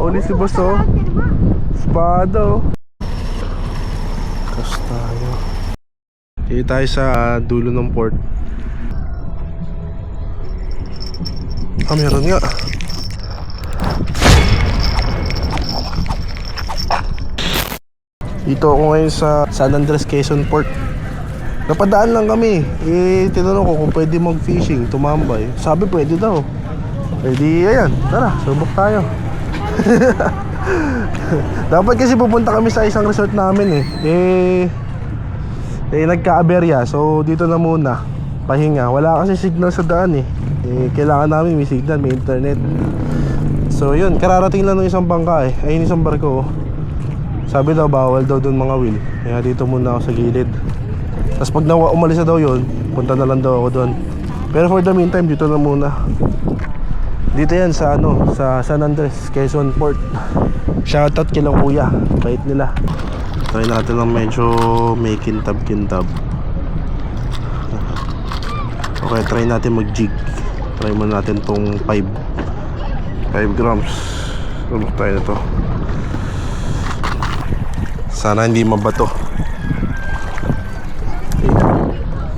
Uli si boss oh. Espada oh. Kas tayo. Dito tayo sa dulo ng port. Ah, meron nga. Dito ako ngayon sa San Andres Quezon Port. Napadaan lang kami. Eh, tinanong ko kung pwede mag-fishing, tumambay. Sabi pwede daw. Di, ayan, tara, subok tayo. Dapat kasi pupunta kami sa isang resort namin eh. Eh, eh nagka-aberya. So, dito na muna. Pahinga. Wala kasi signal sa daan eh. Eh, kailangan namin may signal, may internet. So, yun. Kararating lang ng isang bangka eh. Ayun isang barko oh. Sabi daw bawal daw doon mga wheel. Kaya dito muna ako sa gilid. Tapos pag nawa umalis na daw yun, punta na lang daw ako doon. Pero for the meantime, dito na muna. Dito yan sa ano, sa San Andres, Quezon Port. Shoutout kila kuya, bait nila. Try natin ng medyo may kintab-kintab. Okay, try natin mag-jig. Try mo natin tong 5 5 grams. Ulok tayo na to. Sana hindi mabato. Okay.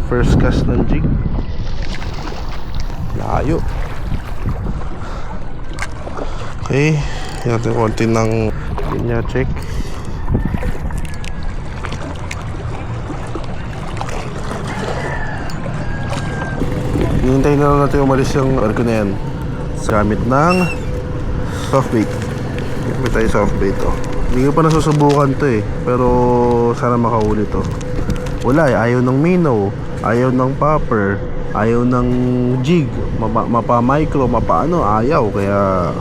First cast ng jig. Layo. Okay. Natin konti ng linya check. Hinihintay na lang natin umalis yung arko na yan. Gamit ng soft bait. Gamit tayo soft bait oh. Hindi ko pa nasusubukan to eh. Pero sana makahuli to. Wala eh. Ayaw ng minnow. Ayaw ng popper. Ayaw ng jig. Mapa, mapa micro. Mapa ano. Ayaw. Kaya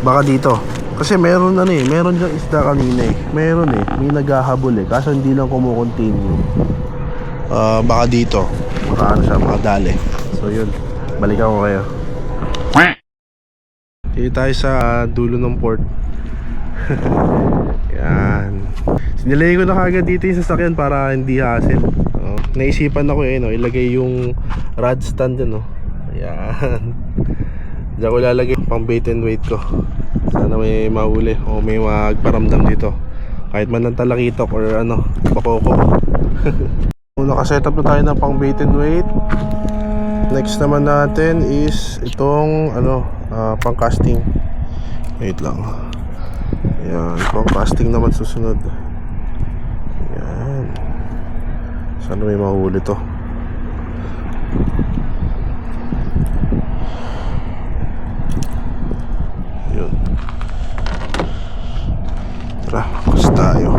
baka dito. Kasi meron ano eh. Meron dyan isda kanina eh. Meron eh. May naghahabol eh. Kaso hindi lang kumukontinue. Ah, baka dito. Baka ano siya. Mga dali. So yun. Balikan ko kayo. Dito tayo sa dulo ng port. Yan. Sinilay ko na kagad dito yung sasakyan para hindi hassle. Oh, naisipan ako eh, no, ilagay yung rod stand dyan, no. Ayan. Diyan ko lalagay pang bait and weight ko. Sana may mahuli o may magparamdam dito. Kahit man ng talakitok or ano, pakoko. Nakasetup na tayo ng pang bait and weight. Next naman natin is itong ano, ah, pang casting. Wait lang. Ayan, pang casting naman susunod. Ayan. Sana may mahuli to. Yun. Tara, mas tayo.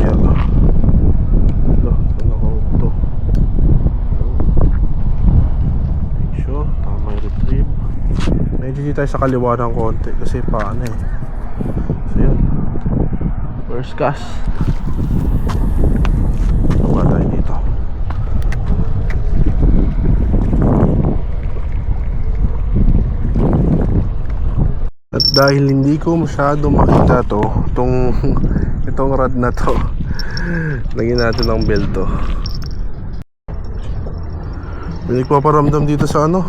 Ayan. Alo, saan ako to? Make sure, tama yung retrieve. Medyo di tayo sa kaliwa ng konti kasi paano eh. So yun. First cast. Baba tayo dito. At dahil hindi ko masyado makita to, itong, itong rod na to, lagyan natin ng belt to. May nagpaparamdam dito sa ano,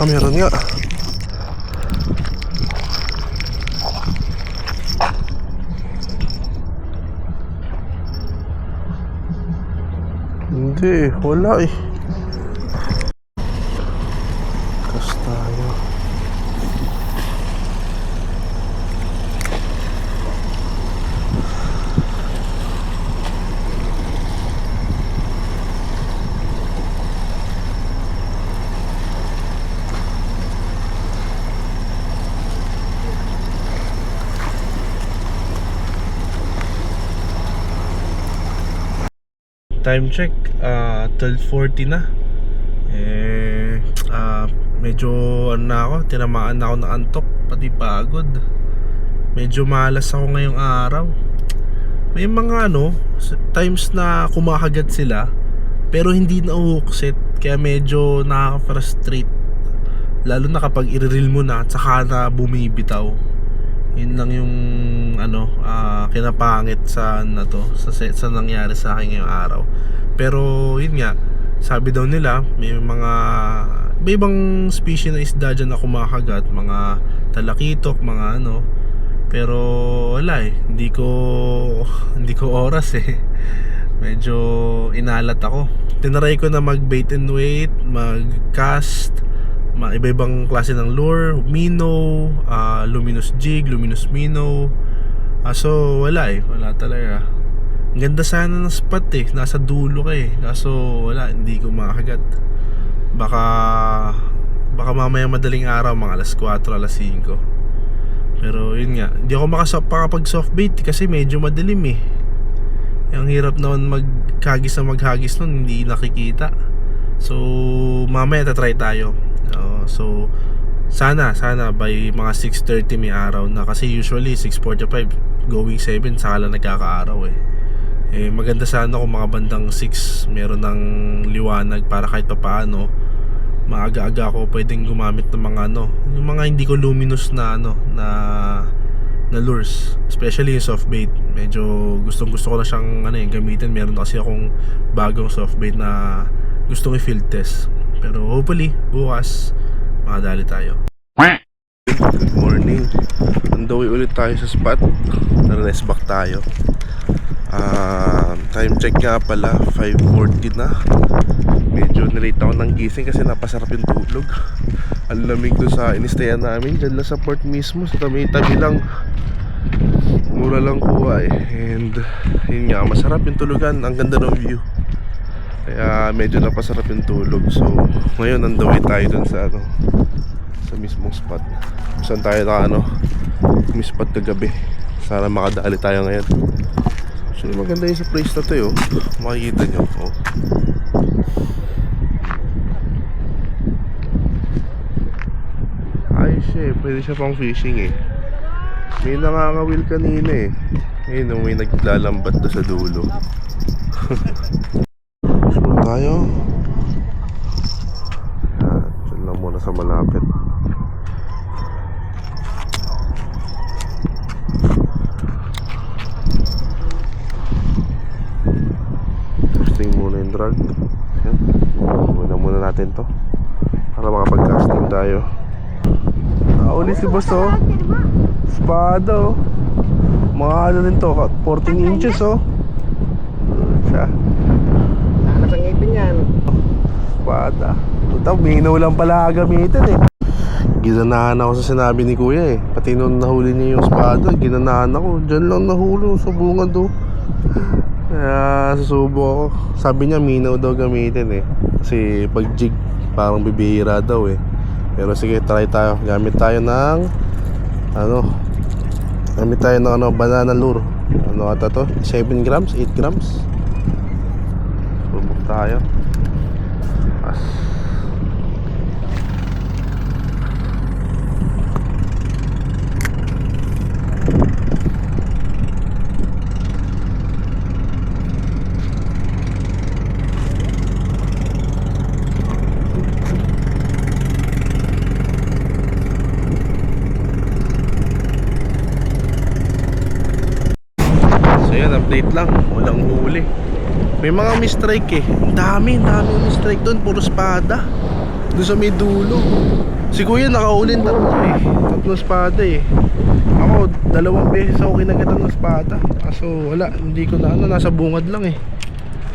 Ah, meron nga. Hindi, wala eh. Kas tayo. Time check, ah 12.40 na. Eh, ah medyo ano na ako, tinamaan na ako ng antok, pati pagod. Medyo malas ako ngayong araw. May mga ano, times na kumakagat sila, pero hindi na uhuksit, kaya medyo nakaka-frustrate. Lalo na kapag i-reel mo na at saka na bumibitaw. Yun lang yung ano, ah, kinapangit sa na to, sa sa, nangyari sa akin ngayong araw. Pero yun nga, sabi daw nila may mga iba-ibang species na isda dyan na kumakagat, mga talakitok, mga ano. Pero wala eh, hindi ko hindi ko oras eh. Medyo inalat ako. Tinaray ko na mag bait and wait, mag cast, ma iba-ibang klase ng lure, minnow, ah, luminous jig, luminous minnow. Ah, so wala eh, wala talaga. Ang ganda sana ng spot eh, nasa dulo ka eh. Kaso wala, hindi ko makagat. Baka baka mamaya madaling araw, mga alas 4, alas 5. Pero yun nga, hindi ako makapag soft bait kasi medyo madilim eh. Ang hirap naman magkagis na maghagis nun, hindi nakikita. So, mamaya tatry tayo. Oo, so, sana, sana by mga 6.30 may araw na kasi usually 6.45 going 7 saka lang nagkakaaraw eh. Eh, maganda sana kung mga bandang 6 meron ng liwanag para kahit pa paano maaga-aga ako pwedeng gumamit ng mga ano, yung mga hindi ko luminous na ano, na na lures, especially yung soft bait. Medyo gustong gusto ko na siyang ano eh, gamitin. Meron kasi akong bagong soft bait na gustong i-field test. Pero hopefully, bukas, makadali tayo. Good morning. Andawi ulit tayo sa spot. Tara-rest back tayo. Ah, time check nga pala, 5.40 na. Medyo nilate ako ng gising kasi napasarap yung tulog. Ang lamig doon sa inistayan namin. Diyan lang sa port mismo. Sa tabi-tabi lang. Mura lang kuha eh. And yun nga, masarap yung tulugan. Ang ganda ng view. Kaya medyo napasarap yung tulog. So, ngayon nandaway tayo dun sa ano sa mismong spot. Saan tayo na ano may spot kagabi. Sana makadali tayo ngayon. Actually maganda yung sa place na to eh, oh. Makikita nyo. Oh. Ayos eh. Pwede siya pang fishing eh. May nangangawil kanina eh. Ayun may naglalambat doon sa dulo. Tayo. Yan. Diyan lang muna sa malapit. Testing muna yung drag. Yan. Muna muna natin to. Para makapag-casting tayo. Nauli si boss oh. Espada oh. Mga ano rin to, 14 inches oh. Siya. Sana sa ngipin yan. Espada. Puta, minaw lang pala gamitin eh. Ginanahan ako sa sinabi ni kuya eh. Pati nung nahuli niya yung espada, ginanahan ako. Diyan lang nahuli sa bunga do. Kaya susubo ako. Sabi niya minaw daw gamitin eh. Kasi pag jig, parang bibihira daw eh. Pero sige, try tayo. Gamit tayo ng ano, gamit tayo ng ano, banana lure. Ano ata to? 7 grams? 8 grams? Subok tayo. As. Update lang. Walang huli. May mga mistrike eh. Dami, dami mistrike doon. Puro espada. Doon sa may dulo. Si kuya nakaulin tatlo eh. Tatlo espada eh. Ako, dalawang beses ako kinagatan ng espada. Kaso wala, hindi ko na ano, nasa bungad lang eh.